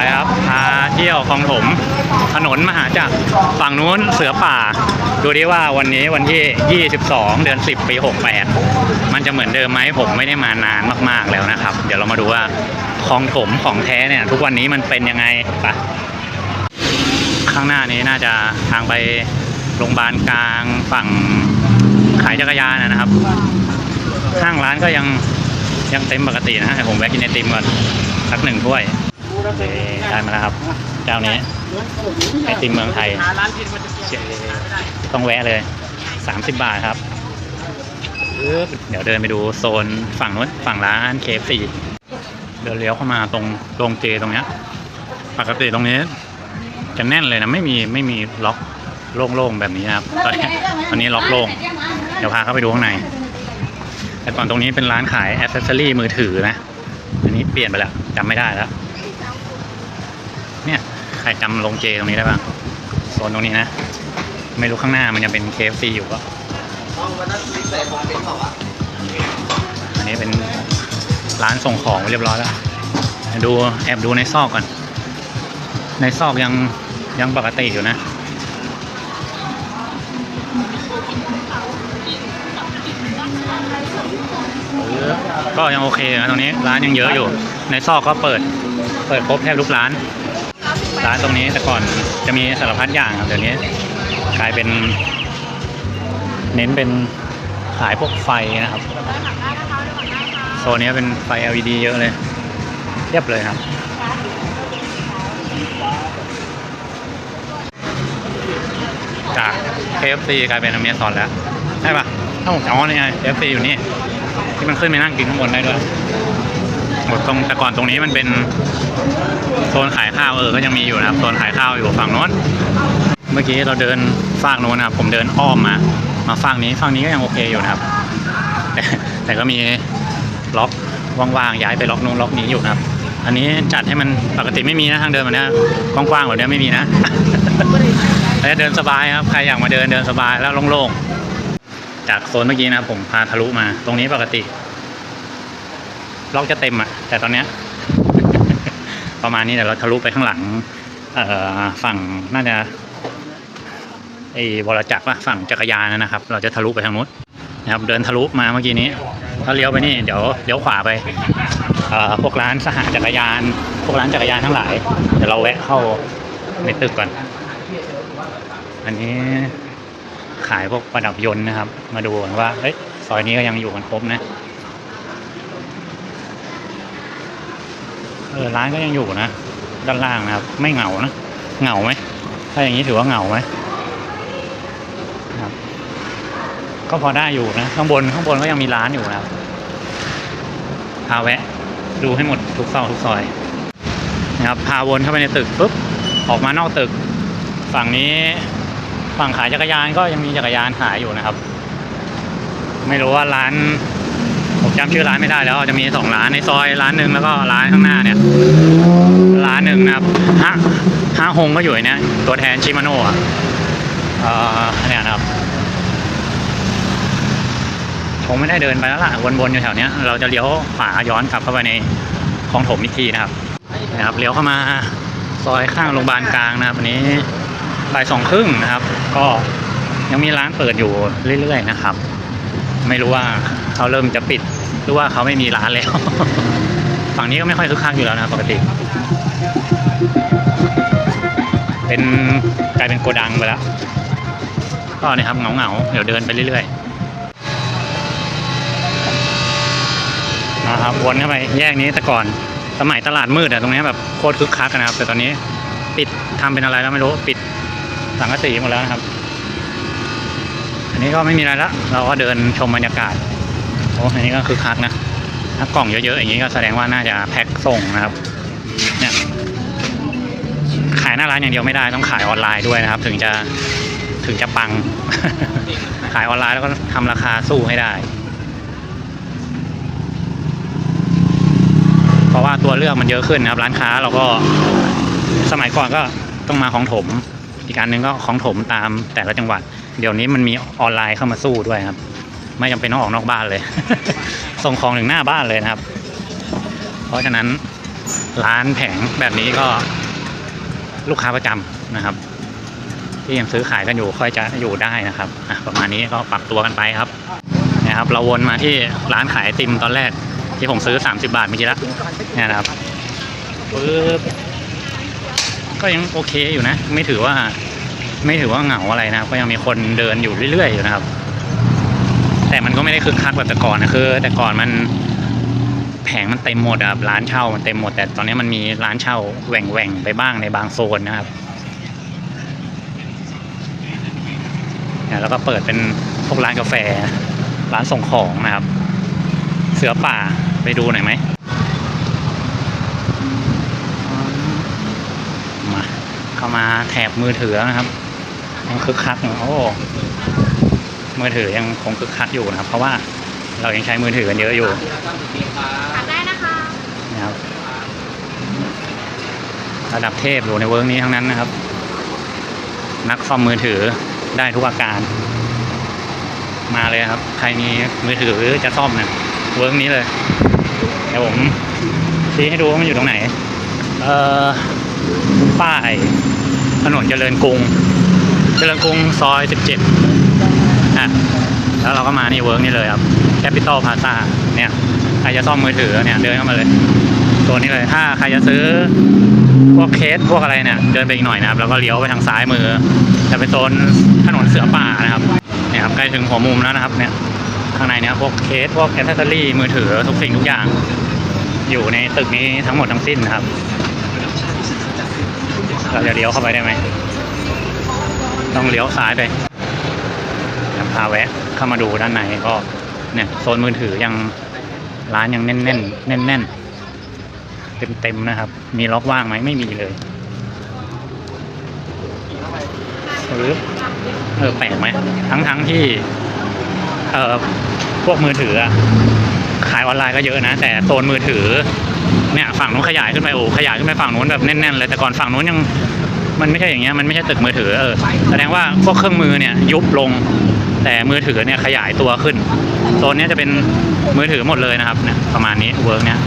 ไปครับ พาเที่ยวคลองถม ถนนมหาจักรฝั่งนู้นเสือป่า ดูดิว่าวันนี้วันที่ 22 เดือน 10 ปี 68 มันจะเหมือนเดิมไหมผมไม่ได้มานานมากๆแล้วนะครับ เดี๋ยวเรามาดูว่าคลองถมของแท้เนี่ยทุกวันนี้มันเป็นยังไงไปข้างหน้านี้น่าจะทางไปโรงพยาบาลกลางฝั่งขายจักรยานนะครับ ห้างร้านก็ยังยังเต็มปกตินะฮะให้ผมแวะกินไอติมก่อนสักหนึ่งถ้วย ได้มาแล้วครับ เจ้านี้ไอติมเมืองไทยหาร้านกินมันจต้องแวะเลย 30 บาทครับ เดี๋ยวเดินไปดูโซนฝั่งนู้นฝั่งร้านเคฟซีเดินเลี้ยวเข้ามาตรงโรงเจตรงเนี้ย ปกติตรงนี้ จะแน่นเลยนะไม่มีไม่มีล็อกโล่งๆแบบนี้ครับตอนนี้ตอนนี้ล็อกโล่งเดี๋ยวพาเข้าไปดูข้างใน แต่ก่อนตรงนี้เป็นร้านขายอ c เซสซอรี่มือถือนะ อันนี้เปลี่ยนไปแล้วจำไม่ได้แล้ว เนี่ยใครจำโรงเจตรงนี้ได้บ้างโซนตรงนี้นะ ไม่รู้ข้างหน้ามันยังเป็น KFC อยู่ก็อันนี้เป็นร้านส่งของเรียบร้อยแล้ว ดูแอบดูในซอกก่อน ในซอกยังยังปกติอยู่นะก็ยังโอเคนะตรงนี้ร้านยังเยอะอยู่ ในซอกก็เปิด เปิดครบแทบทุกร้าน ร้านตรงนี้แต่ก่อนจะมีสารพัดอย่างครับเดี๋ยวนี้ กลายเป็น เน้นเป็นขายพวกไฟนะครับโซนนี้เป็นไฟ LED เยอะเลยเรียบเลยครับจาก KFC กลายเป็นอเมซอนแล้วใช่ปะถ้าผมจะอ๋อนี่ไง KFC อยู่นี่ที่มันขึ้นไปนั่งกินข้างบนได้ด้วย หมดตรงแต่ก่อนตรงนี้มันเป็นโซนขายข้าวเออ ก็ยังมีอยู่นะครับ โซนขายข้าวอยู่ฝั่งโน้น เมื่อกี้เราเดินฝั่งโน้นนะครับ ผมเดินอ้อมมา มาฝั่งนี้ฝั่งนี้ก็ยังโอเคอยู่นะครับ แต่แต่ก็มีล็อกว่างๆย้ายไปล็อกโน้นล็อกนี้อยู่นะครับ อันนี้จัดให้มันปกติไม่มีนะทางเดินแบบนี้กว้างๆแบบเนี้ไม่มีนะแล้วเดินสบายครับ ใครอยากมาเดินเดินสบายแล้วโล่งๆ จากโซนเมื่อกี้นะครับผมพาทะลุมา ตรงนี้ปกติ ล็อกจะเต็มอะแต่ตอนเนี้ย ประมาณนี้เดี๋ยวเราทะลุไปข้างหลัง เอ่อฝั่งน่าจะไอ้วรจักรปะฝั่งจักรยานนะครับ เราจะทะลุไปทางนู้นนะครับเดินทะลุมาเมื่อกี้นี้ถ้าเลี้ยวไปนี่เดี๋ยวเลี้ยวขวาไปเอ่อพวกร้านสหจักรยาน พวกร้านจักรยานทั้งหลายเดี๋ยวเราแวะเข้าในตึกก่อน อันนี้ขายพวกประดับยนต์นะครับ มาดูกันว่าเอ้ยซอยนี้ก็ยังอยู่กันครบนะ เออร้านก็ยังอยู่นะ ด้านล่างนะครับ ไม่เหงานะเหงาไหมถ้าอย่างนี้ถือว่าเหงาไหมครับ ก็พอได้อยู่นะ ข้างบนข้างบนก็ยังมีร้านอยู่นะครับพาแวะ ดูให้หมดทุกซอกทุกซอยนะครับพาวนเข้าไปในตึกปุ๊บออกมานอกตึก ฝั่งนี้ฝั่งขายจักรยานก็ยังมีจักรยานขายอยู่นะครับ ไม่รู้ว่าร้าน จำชื่อร้านไม่ได้แล้วจะมีสองร้านในซอยร้านหนึ่งแล้วก็ร้านข้างหน้าเนี่ย ร้านหนึ่งนะครับฮะฮะฮงก็อยู่ในเนี้ยตัวแทนชิมาโน่อะเอ่อเนี่ยนะครับคงไม่ได้เดินไปแล้วล่ะวนๆอยู่แถวเนี้ยเราจะเลี้ยวขวาย้อนกลับเข้าไปในคลองถมอีกทีนะครับนะครับเลี้ยวเข้ามาซอยข้างโรงพยาบาลกลางนะครับอันนี้บ่ายสองครึ่งนะครับ ก็ยังมีร้านเปิดอยู่เรื่อยๆนะครับ ไม่รู้ว่าเขาเริ่มจะปิด หรือว่าเขาไม่มีร้านแล้ว ฝั่งนี้ก็ไม่ค่อยคึกคักอยู่แล้วนะปกติ เป็นกลายเป็นโกดังไปแล้วก็เนี่ยครับเหงาๆเดี๋ยวเดินไปเรื่อยๆนะครับวนเข้าไปแยกนี้แต่ก่อนสมัยตลาดมืดอะตรงนี้แบบโคตรคึกคักนะครับ แต่ตอนนี้ปิดทำเป็นอะไรแล้วไม่รู้ปิดสังกะสีหมดแล้วนะครับ อันนี้ก็ไม่มีอะไรละเราก็เดินชมบรรยากาศ อ้อันนี้ก็คือคักนะถ้ากล่องเยอะๆอย่างนี้ก็แสดงว่าน่าจะแพ็คส่งนะครับเนี่ยขายหน้าร้านอย่างเดียวไม่ได้ต้องขายออนไลน์ด้วยนะครับ ถึงจะถึงจะปัง ขายออนไลน์แล้วก็ทำราคาสู้ให้ได้ เพราะว่าตัวเลือกมันเยอะขึ้นนะครับ ร้านค้าเราก็สมัยก่อนก็ต้องมาของถม อีกการหนึ่งก็ของถมตามแต่ละจังหวัด เดี๋ยวนี้มันมีออนไลน์เข้ามาสู้ด้วยครับ ไม่จำเป็นต้องออกนอกบ้านเลย ส่งของถึงหน้าบ้านเลยนะครับ เพราะฉะนั้นร้านแผงแบบนี้ก็ลูกค้าประจำนะครับ ที่ยังซื้อขายกันอยู่ค่อยจะอยู่ได้นะครับอะประมาณนี้ก็ปรับตัวกันไปครับนะครับ เราวนมาที่ร้านขายติมตอนแรกที่ผมซื้อ 30 บาทเมื่อกี้แล้วเนี่ยนะครับปึ๊บก็ยังโอเคอยู่นะ ไม่ถือว่าไม่ถือว่าเหงาอะไรนะก็ยังมีคนเดินอยู่เรื่อยๆอยู่นะครับ แต่มันก็ไม่ได้คึกคักแบบแต่ก่อนนะคือ แต่ก่อนมันแผงมันเต็มหมดอะครับร้านเช่ามันเต็มหมด แต่ตอนนี้มันมีร้านเช่าแหว่งๆไปบ้างในบางโซนนะครับแล้วก็เปิดเป็นพวกร้านกาแฟ ร้านส่งของนะครับ เสือป่าไปดูหน่อยไหมมาเข้ามาแถบมือถือนะครับยังคึกคักโอ้ มือถือยังคงคึกคักอยู่นะครับ เพราะว่าเรายังใช้มือถือกันเยอะอยู่ถามได้นะคะนะครับ ระดับเทพอยู่ในเวิร์กนี้ทั้งนั้นนะครับ นักซ่อมมือถือได้ทุกอาการ มาเลยครับ ใครมีมือถือจะซ่อมเนี่ยเวิร์กนี้เลยเดี๋ยวผมชี้ให้ดูว่ามันอยู่ตรงไหน เอ่อ ป้าย ถนนเจริญกรุง เจริญกรุงซอย 17ะ แล้วเราก็มานี่เวิร์กนี่เลยครับแคปิตอลพาซาเนี่ยใครจะซ่อมมือถือเนี่ยเดินเข้ามาเลยตัวนี้เลยถ้าใครจะซื้อพวกเคสพวกอะไรเนี่ยเดินไปอีกหน่อยนะครับแล้วก็เลี้ยวไปทางซ้ายมือ จะเป็นโซนถนนเสือป่านะครับเนี่ยครับใกล้ถึงหัวมุมแล้วนะครับเนี่ยข้างในเนี่ยพวกเคสพวกแอ c เซสซอรี่มือถือทุกสิ่งทุกอย่าง อยู่ในตึกนี้ทั้งหมดทั้งสิ้นนะครับเราจะเลี้ยวเข้าไปได้ไหมต้องเลี้ยวซ้ายไป พาแวะเข้ามาดูด้านในก็เนี่ยโซนมือถือยังร้านยังแน่นแน่นแน่นแน่นเต็มเต็มนะครับ มีล็อกว่างไหมไม่มีเลยหรือเออแปลกไหมทั้งทั้งที่เออพวกมือถืออะขายออนไลน์ก็เยอะนะ แต่โซนมือถือเนี่ยฝั่งนู้นขยายขึ้นไปโอ้ขยายขึ้นไปฝั่งนู้นแบบแน่นๆเลยแต่ก่อนฝั่งนู้นยังมันไม่ใช่อย่างเงี้ยมันไม่ใช่ตึกมือถือเออแสดงว่าพวกเครื่องมือเนี่ยยุบลง แต่มือถือเนี่ยขยายตัวขึ้นโซนนี้จะเป็นมือถือหมดเลยนะครับเนี่ยประมาณนี้เวิร์กเนี่ย